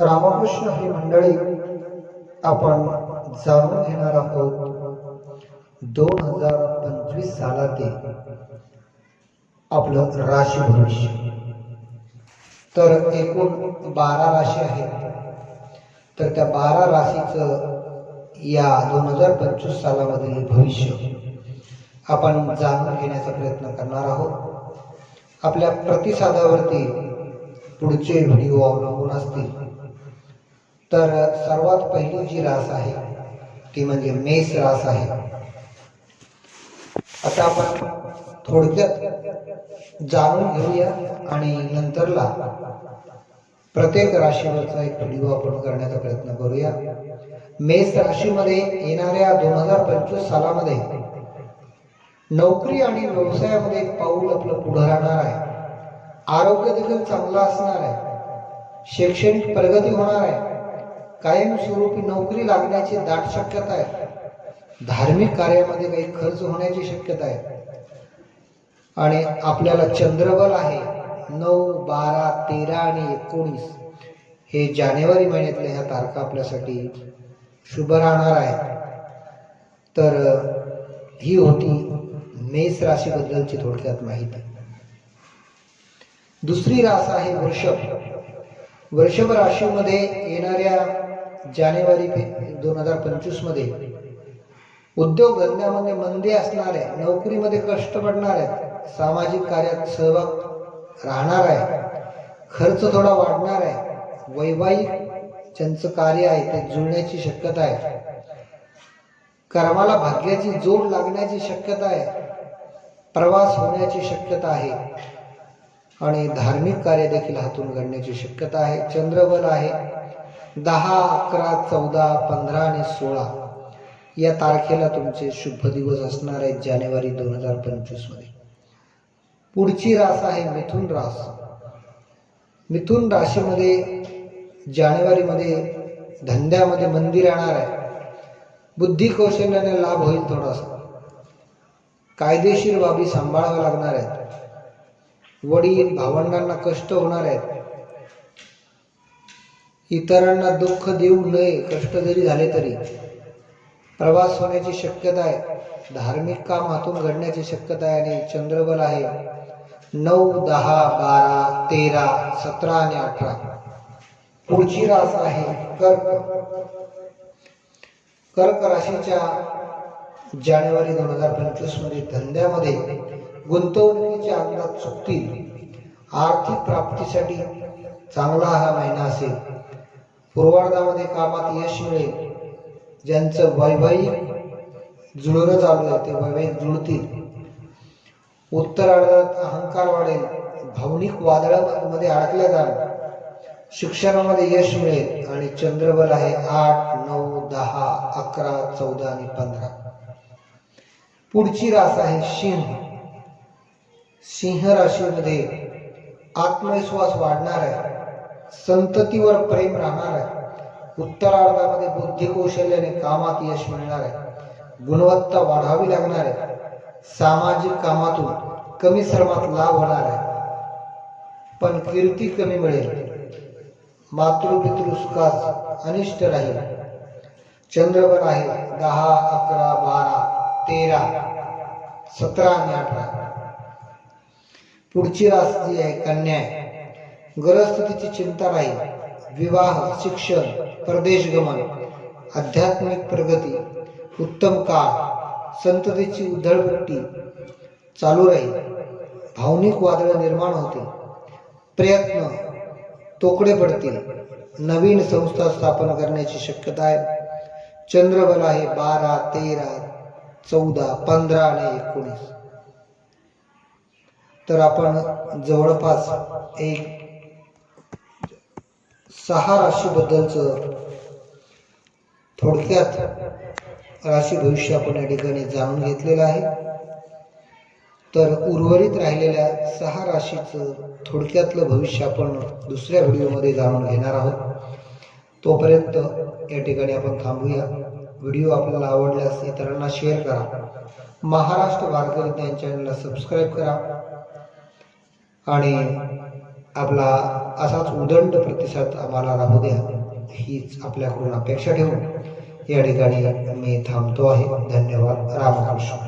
रामकृष्ण ही मंडळी आपण जाणून घेणार आहोत दोन हजार पंचवीस सालातील आपलं राशी भविष्य तर एकूण बारा राशी आहेत. तर त्या बारा राशीचं या दोन हजार पंचवीस सालामधील भविष्य आपण जाणून घेण्याचा प्रयत्न करणार आहोत. आपल्या प्रतिसादावरती पुढचे व्हिडिओ अवलंबून असतील. तर सर्वात पहिली जी रास आहे ती म्हणजे मेष रास आहे. आता आपण थोडक्यात जाणून घेऊया आणि नंतरला प्रत्येक राशीवरचा एक व्हिडिओ आपण करण्याचा प्रयत्न करूया. मेष राशीमध्ये येणाऱ्या दोन हजार पंचवीस सालामध्ये नोकरी आणि व्यवसायामध्ये एक पाऊल आपलं पुढं राहणार आहे. आरोग्य देखील चांगलं असणार आहे. शैक्षणिक प्रगती होणार आहे. कायमस्वरूपी नोकरी लागण्याची दाट शक्यता आहे. धार्मिक कार्यामध्ये काही खर्च होण्याची शक्यता आहे. आणि आपल्याला चंद्रबल आहे नऊ बारा तेरा आणि एकोणीस हे जानेवारी महिन्यातल्या ह्या तारखा आपल्यासाठी शुभ राहणार आहे तर ही होती मेष राशीबद्दलची थोडक्यात माहिती. दुसरी रास आहे वृषभ. वृषभ राशीमध्ये येणाऱ्या जानेवारी दोन हजार पंचवीसमध्ये उद्योग धंद्यामध्ये मंदी असणाऱ्या नोकरीमध्ये कष्ट पडणार आहेत सामाजिक कार्यात सहभाग राहणार आहे खर्च थोडा वाढणार आहे वैवाहिक ज्यांचं कार्य आहे ते जुळण्याची शक्यता आहे. कर्माला भाग्याची जोड लागण्याची शक्यता आहे प्रवास होण्याची शक्यता आहे आणि धार्मिक कार्य देखील हातून घडण्याची शक्यता आहे. चंद्रबल आहे दहा अकरा चौदा पंधरा आणि सोळा या तारखेला तुमचे शुभ दिवस असणार आहेत जानेवारी दोन हजार पंचवीसमध्ये. पुढची रास आहे मिथुन रास. मिथुन राशीमध्ये जानेवारीमध्ये धंद्यामध्ये मंदी राहणार आहे. बुद्धी कौशल्याने लाभ होईल थोडासा. कायदेशीर बाबी सांभाळाव्या लागणार आहेत. वडील भावंडांना कष्ट होणार आहेत. इतरांना दुःख देऊ नये कष्ट जरी झाले तरी. प्रवास होण्याची शक्यता आहे. धार्मिक काम हातून घडण्याची शक्यता आहे आणि चंद्रबल आहे. नऊ दहा बारा तेरा सतरा आणि अठरा. पुढची रास आहे कर्क. कर्क राशीच्या जानेवारी दोन हजार पंचवीसमध्ये धंद्यामध्ये गुंतवणुकीचे अंदाज चुकतील. आर्थिक प्राप्तीसाठी चांगला हा महिना असेल. पूर्वार्धामध्ये कामात यश मिळेल. ज्यांचं वैवाहिक जुळणं चालू आहे ते वैवाहिक जुळतील. उत्तरार्धात अहंकार वाढेल. भावनिक वादळामध्ये अडकल्या जाणार शिक्षणामध्ये यश मिळेल. आणि चंद्रबल आहे आठ नऊ दहा अकरा चौदा आणि पंधरा. पुढची रास आहे सिंह. सिंह राशीमध्ये आत्मविश्वास वाढणार आहे. संततीवर प्रेम राहणार आहे. उत्तरार्धामध्ये बुद्धी कौशल्याने कामात यश मिळणार आहे. गुणवत्ता वाढावी लागणार आहे. सामाजिक कामातून कमी श्रमात लाभ होणार आहे. पण कीर्ती कमी मिळेल. मातृपितृ सुखास अनिष्ट राहील. चंद्रवर आहे दहा अकरा बारा तेरा सतरा आणि अठरा. पुढची रास जी आहे कन्या आहे. ग्रहस्थितीची चिंता राहील. विवाह शिक्षण परदेश गमन आध्यात्मिक प्रगती उत्तम काळ संततीची उधळपट्टी चालू राहील. भावनिक वादळ निर्माण होतील. प्रयत्न तोकडे पडतील. नवीन संस्था स्थापन करण्याची शक्यता आहे. चंद्रबल आहे बारा तेरा चौदा पंधरा आणि एकोणीस. तर आपण जवळपास एक सहा राशीबद्दलचं थोडक्यात राशी भविष्य आपण या ठिकाणी जाणून घेतलेलं आहे. तर उर्वरित राहिलेल्या सहा राशीचं थोडक्यातलं भविष्य आपण दुसऱ्या व्हिडिओमध्ये जाणून घेणार आहोत. तोपर्यंत या ठिकाणी आपण थांबूया. व्हिडिओ आपल्याला आवडल्यास इतरांना शेअर करा. महाराष्ट्र वारकरी विज्ञान चॅनलला सबस्क्राईब करा. आणि आपला असाच उदंड प्रतिसाद आम्हाला राहू द्या हीच आपल्याकडून अपेक्षा ठेवून या ठिकाणी मी थांबतो आहे. धन्यवाद. रामकृष्ण